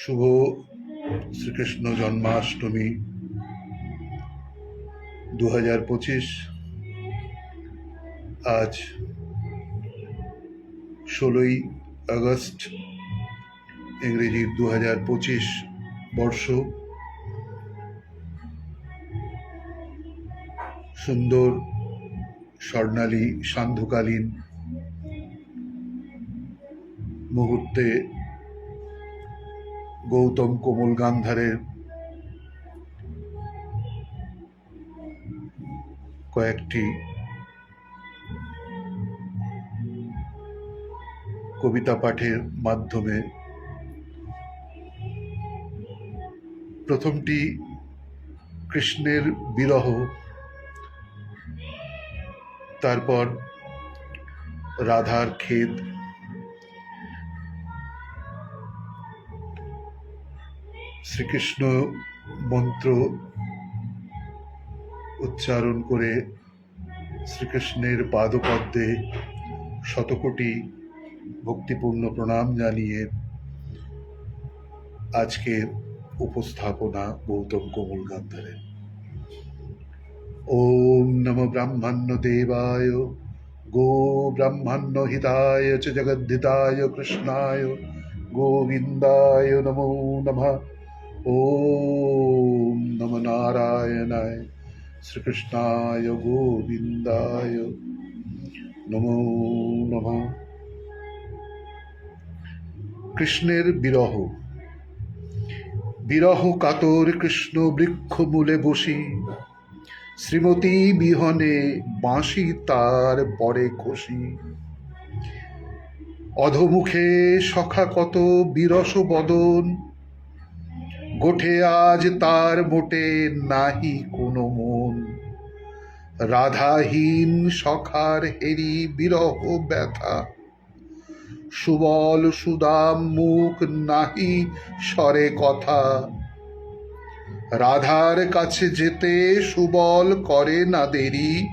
শুভ শ্রীকৃষ্ণ জন্মাষ্টমী দু হাজার পঁচিশ। আজ ষোলোই আগস্ট, ইংরেজি দু হাজার পঁচিশ বর্ষ। সুন্দর, স্বর্ণালী, সান্ধ্যকালীন মুহূর্তে গৌতম কোমল গান্ধারের কয়েকটি কবিতা পাঠের মাধ্যমে প্রথমটি কৃষ্ণের বিরহ তারপর রাধার খেদ শ্রীকৃষ্ণ মন্ত্র উচ্চারণ করে শ্রীকৃষ্ণের পাদপদ্মে শতকোটি ভক্তিপূর্ণ প্রণাম জানিয়ে আজকের উপস্থাপনা গৌতম কোমল গান্ধারের ওম নম ব্রাহ্মণ্য দেবায়, গো ব্রাহ্মণ্য হিতায়, চ জগদ্ধিতায়, কৃষ্ণায়, গোবিন্দায়, নমো নমঃ। ওম নম নারায়ণায় শ্রীকৃষ্ণায় গোবিন্দায় নমো নমঃ। কৃষ্ণের বিরহ। বিরহ কাতর কৃষ্ণ বৃক্ষ মূলে বসি। শ্রীমতী বিহনে বাঁশি তার পরে খুশি অধমুখে সখা কত বিরস বদন। গোঠে আজ তার মোটে নাহি কোনো মন। রাধাহীন সখার হেরি বিরহ ব্যথা। সুবল সুদাম মুখ নাহি স্বরে কথা। রাধার কাছে যেতে সুবল করে না দেরি।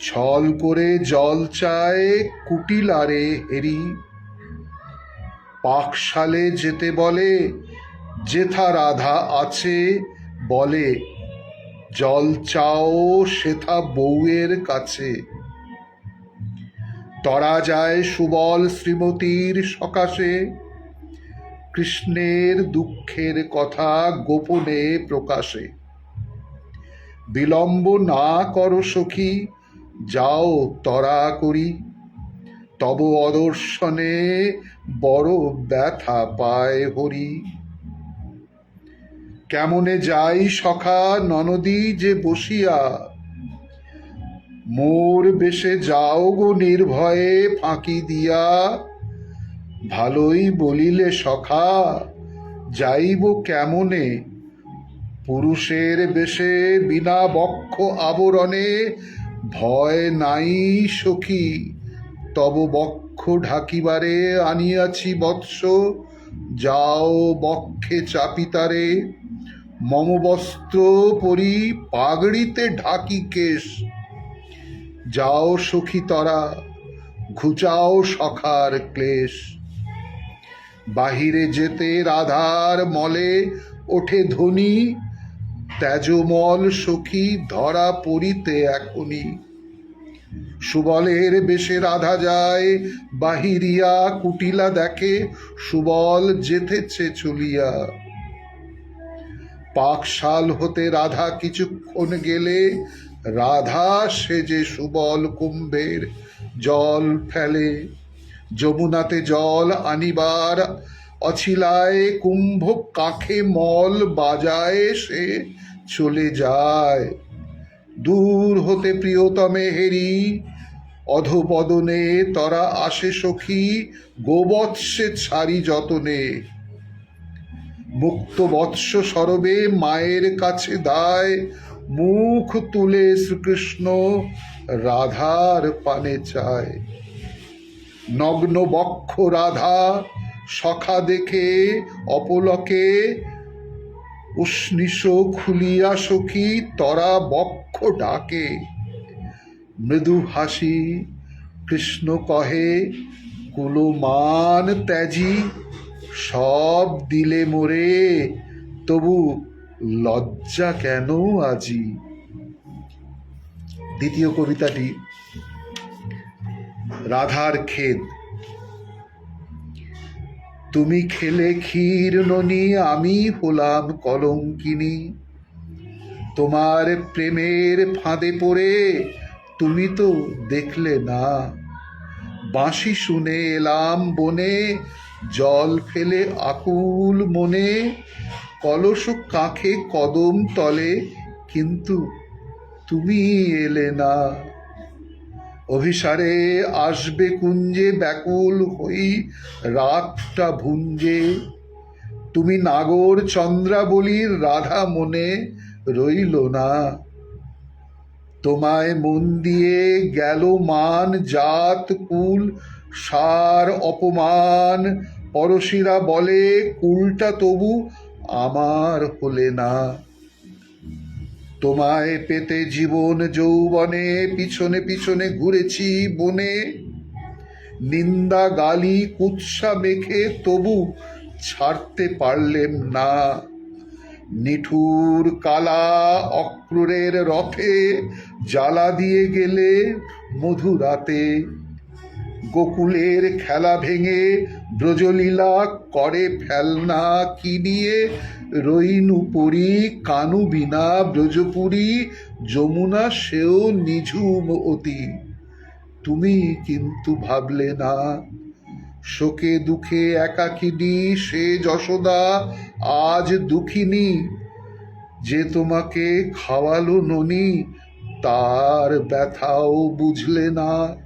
ছল করে জল চায় কুটিলারে হেরি। পাকশালে যেতে বলে যেথা রাধা আছে, বলে, জল চাও সেথা বউয়ের কাছে। তরা যায় সুবল শ্রীমতীর সকাশে, কৃষ্ণের দুঃখের কথা গোপনে প্রকাশে। বিলম্ব না করো সখী, যাও তরা করি। তব অদর্শনে বড় ব্যথা পায় হরি। কেমনে যাই সখা ননদী যে বসিয়া? মোর বেশে যাও গো নির্ভয়ে ফাঁকি দিয়া। ভালোই বলিলে সখা, যাইব কেমনে? পুরুষের বেশে বিনা বক্ষ আবরণে ভয় নাই সখী। তব বক্ষ ঢাকিবারে আনিয়াছি বৎস, যাও বক্ষে চাপিতারে। মম বস্ত্র পরি পাগড়িতে ঢাকি কেশ। যাও সখী তরা, ঘুচাও সখার ক্লেশ। বাহিরে যেতে রাধার মলে ওঠে ধ্বনি ত্যাজমল সখী ধরা পড়িতে এখনি। সুবলের বেশে রাধা যায়, বাহিরিয়া কুটিলা দেখে, সুবল যেতেছে চলিয়া। পাকশাল হতে রাধা কিছুক্ষণ গেলে, রাধা সেজে সুবল কুম্ভের জল ফেলে। যমুনাতে জল আনিবার অছিলায়, কুম্ভ কাখে মল বাজায়, সে চলে যায়। দূর হতে প্রিয়তমে হেরি, অধপদনে তরা আসে সখী, গোবৎসে ছাড়ি যতনে। মুক্ত বৎস সরবে মায়ের কাছে দায়। মুখ তুলে শ্রীকৃষ্ণ রাধার পানে চায়। নগ্ন বক্ষ রাধা সখা দেখে অপলকে উষ্ণিস খুলিয়া সখী তরা বক্ষ ডাকে। মৃদু হাসি কৃষ্ণ কহে, কুলমান ত্যাজি সব দিলে মোরে, তবু লজ্জা কেন আজি? দ্বিতীয় কবিতাটি, রাধার খেদ তুমি খেলে ক্ষীর ননি, আমি হলাম কলঙ্কিনী। তোমার প্রেমের ফাঁদে পড়ে, তুমি তো দেখলে না। বাঁশি শুনে এলাম বনে জল ফেলে আকুল মনে, কলস কাঁখে কদম তলে, কিন্তু তুমি এলে না। অভিসারে আসবে কুঞ্জে ব্যাকুল হই, রাতটা ভুঞ্জে। তুমি নাগর চন্দ্রাবলীর রাধা মনে রইল না। তোমায় মন দিয়ে গেল মান, জাত, কুল সার অপমান, পরশিরা বলে কুলটা তবু আমার হলে না। তোমায় পেতে জীবন যৌবনে, পিছনে পিছনে ঘুরেছি বনে। নিন্দা গালি কুৎসা মেখে তবু ছাড়তে পারলেম না। নিঠুর কালা অক্রুরের রথে জ্বালা দিয়ে গেলে মধুরাতে গোকুলের খেলা ভেঙে ব্রজলীলা করে ফেলনা কি নিয়ে? কানু বিনা ব্রজপুরী, যমুনা সেও নিঝুম অতি। তুমি কিন্তু ভাবলে না, শোকে দুঃখে একাকিনী সে যশোদা, আজ দুঃখিনী। যে তোমাকে খাওয়ালো ননি, তার ব্যথাও বুঝলে না।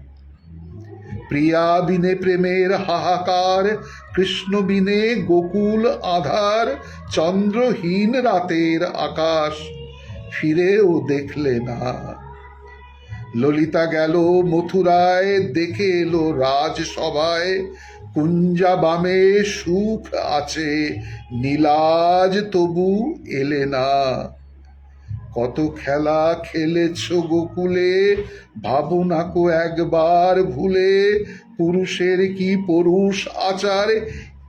প্রিয়া বিনে প্রেমের হাহাকার কৃষ্ণ বিনে গোকুল আধার, চন্দ্রহীন রাতের আকাশ। ফিরেও দেখলে না। ললিতা গেল মথুরায়, দেখে এলো রাজসভায়। কুঞ্জা বামে সুখ আছে, নীলাজ তবু এলে না। কত খেলা খেলেছ গোকুলে? ভাবো নাকো একবার ভুলে। পুরুষের কি পরুষ আচার?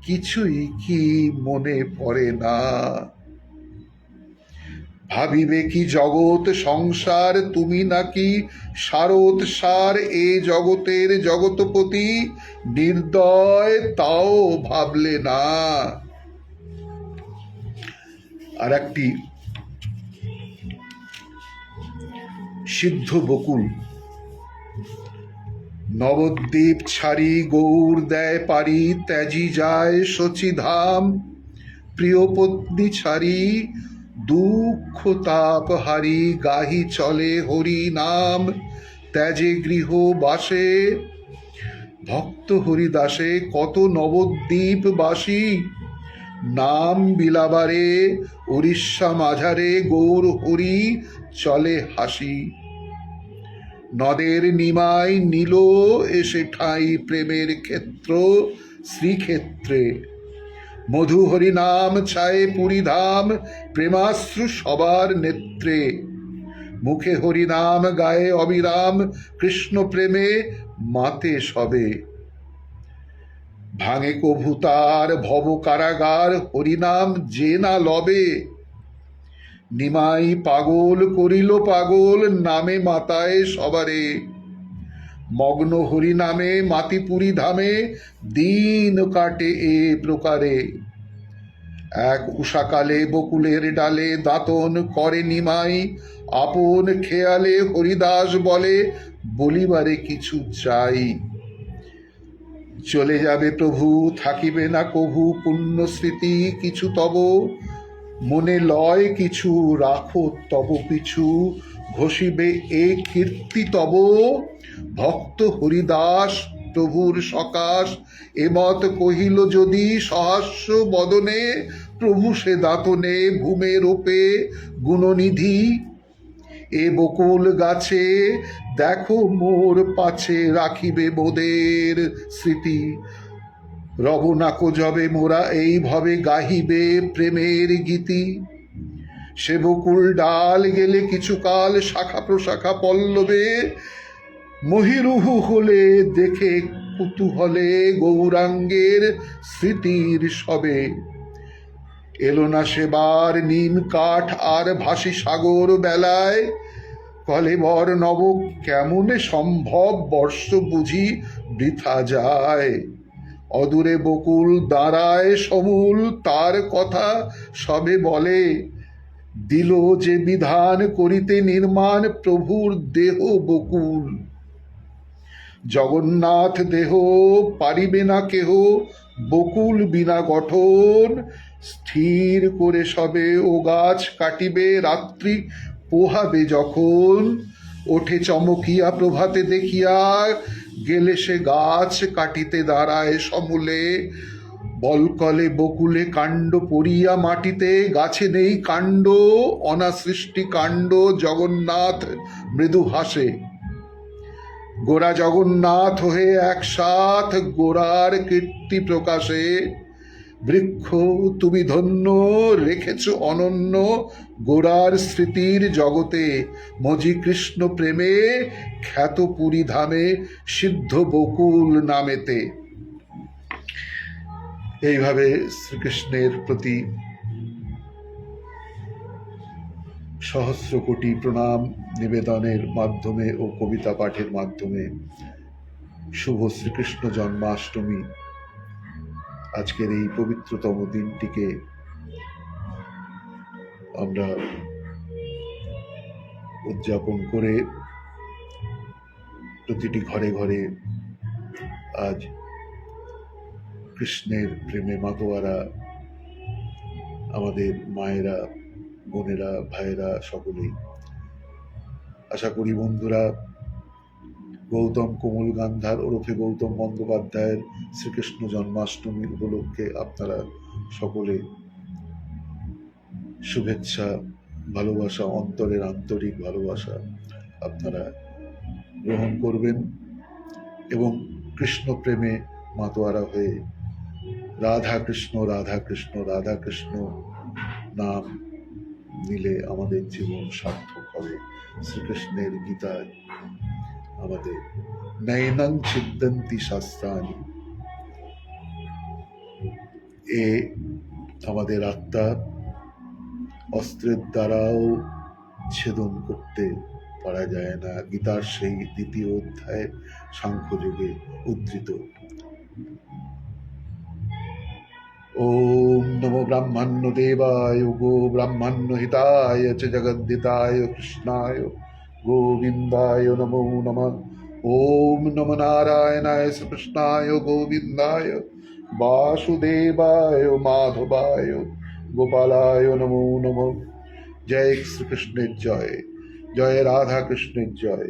কিছুই কি মনে পড়ে না। ভাবিবে কি জগৎ সংসার? তুমি নাকি সারদ সার এ জগতের জগতপতি নির্দয় তাও ভাবলে না। আর একটি সিদ্ধ বকুল। নবদ্বীপ ছাড়ি গৌর দেয় পারি, ত্যাজি যায় শচীধাম। প্রিয় পত্নী ছাড়ি দুঃখ তাপ হারি, গাহি চলে হরি নাম। ত্যাজে গৃহ বাসে, ভক্ত হরিদাসে কত নবদ্বীপ বাসী নাম বিলাবারে, উড়িষ্যা মাঝারে গৌর হরি, চলে হাসি। নদের নিমাই নীল এসে ঠাই প্রেমের ক্ষেত্র, শ্রীক্ষেত্রে। মধু হরি নাম ছায়ে পুরী ধাম, প্রেমাশ্রু সবার নেত্রে। মুখে হরি নাম, গায়ে অবিরাম, কৃষ্ণ প্রেমে মাতে সবে। ভাঙে কভু তার ভব কারাগার, হরিনাম যে না লবে। নিমাই পাগল করিল পাগল, নামে মাতায় সবারে। মগ্ন হরি নামে মাতিপুরি ধামে, দিন কাটে এ প্রকারে। এক উষাকালে বকুলের ডালে দাতন করে নিমাই, আপন খেয়ালে হরিদাস বলে, বলিবারে কিছু চাই। চলে যাবে প্রভু, থাকিবে না কভু পুণ্য স্মৃতি কিছু তব। মনে লয় কিছু, রাখো তব পিছু, ঘষিবে এ কীর্তি তব। ভক্ত হরিদাস, প্রভুর সকাশ এমত কহিল যদি সহাস্য বদনে, প্রভু সে দাতনে ভূমে রূপে গুণনিধি। এ বকুল গাছে দেখো মোর পাছে রাখিবে মোদের স্মৃতি। রবনাকো যবে মোরা এইভাবে গাহিবে প্রেমের গীতি। সে বকুল ডাল গেলে কিছুকাল শাখা প্রশাখা পল্লবে। মহিরুহু হলে দেখে কুতূহলে গৌরাঙ্গের স্মৃতির সবে। এলো না সেবার নিম কাঠ আর ভাসি সাগর বেলায়। কলেবর নব, কেমনে সম্ভব বর্ষ বুঝি বৃথা যায়। অদূরে বকুল দাঁড়ায় সমূল, তার কথা সবে বলে। দিল যে বিধান করিতে নির্মাণ প্রভুর দেহ বকুল। জগন্নাথ দেহ পারিবে না কেহ, বকুল বিনা গঠন। স্থির করে সবে ও গাছ কাটিবে, রাত্রি পোহাবে যখন। ওঠে চমকিয়া প্রভাতে দেখিয়া, গেলে সে গাছ কাটিতে দাঁড়ায় সমূলে। বলকলে, বকুলে কাণ্ড পড়িয়া মাটিতে, গাছে নেই কাণ্ড, অনাসৃষ্টি কাণ্ড, জগন্নাথ মৃদু হাসে গোরা জগন্নাথ হয়ে একসাথ গোরার কীর্তি প্রকাশে। বৃক্ষ তুমি ধন্য, রেখেছ অনন্য গোড়ার স্মৃতির জগতে। মজি কৃষ্ণ প্রেমে, খ্যাত পুরী ধামে, সিদ্ধ বকুল নামেতে। এইভাবে শ্রীকৃষ্ণের প্রতি সহস্র কোটি প্রণাম, নিবেদনের মাধ্যমে ও কবিতা পাঠের মাধ্যমে শুভ শ্রীকৃষ্ণ জন্মাষ্টমী। আজকের এই পবিত্রতম দিনটিকে আমরা উদযাপন করে প্রতিটি ঘরে ঘরে আজ কৃষ্ণের প্রেমে মাতোয়ারা, আমাদের মায়েরা, বোনেরা, ভাইয়েরা সকলেই। আশা করি বন্ধুরা গৌতম কোমল গান্ধার ওরফে গৌতম বন্দ্যোপাধ্যায়ের শ্রীকৃষ্ণ জন্মাষ্টমী উপলক্ষে আপনারা সকলে শুভেচ্ছা, ভালোবাসা, অন্তরের আন্তরিক ভালোবাসা আপনারা গ্রহণ করবেন এবং কৃষ্ণ প্রেমে মাতোয়ারা হয়ে রাধা কৃষ্ণ রাধা কৃষ্ণ রাধা কৃষ্ণ নাম নিলে আমাদের জীবন সার্থক হবে। শ্রীকৃষ্ণের গীতায় আমাদের ছিদ্দন্তি শাস্ত্রানি এ আমাদের আত্মা অস্ত্রের দ্বারাও ছেদন করতে পারা যায় না গীতার সেই দ্বিতীয় অধ্যায় সাংখ্যযোগে উদ্ধৃত ওম নমো ব্রাহ্মণ্য দেবায় গো ব্রাহ্মণ্য হিতায় চ জগদ্দিতায় কৃষ্ণায় গোবিন্দায় নমো নমঃ ওম নমো নারায়ণায় শ্রীকৃষ্ণায় গোবিন্দায় বাসুদেবায় মাধবায় গোপালায় নমো নমঃ জয় শ্রীকৃষ্ণের জয় জয় রাধা কৃষ্ণের জয়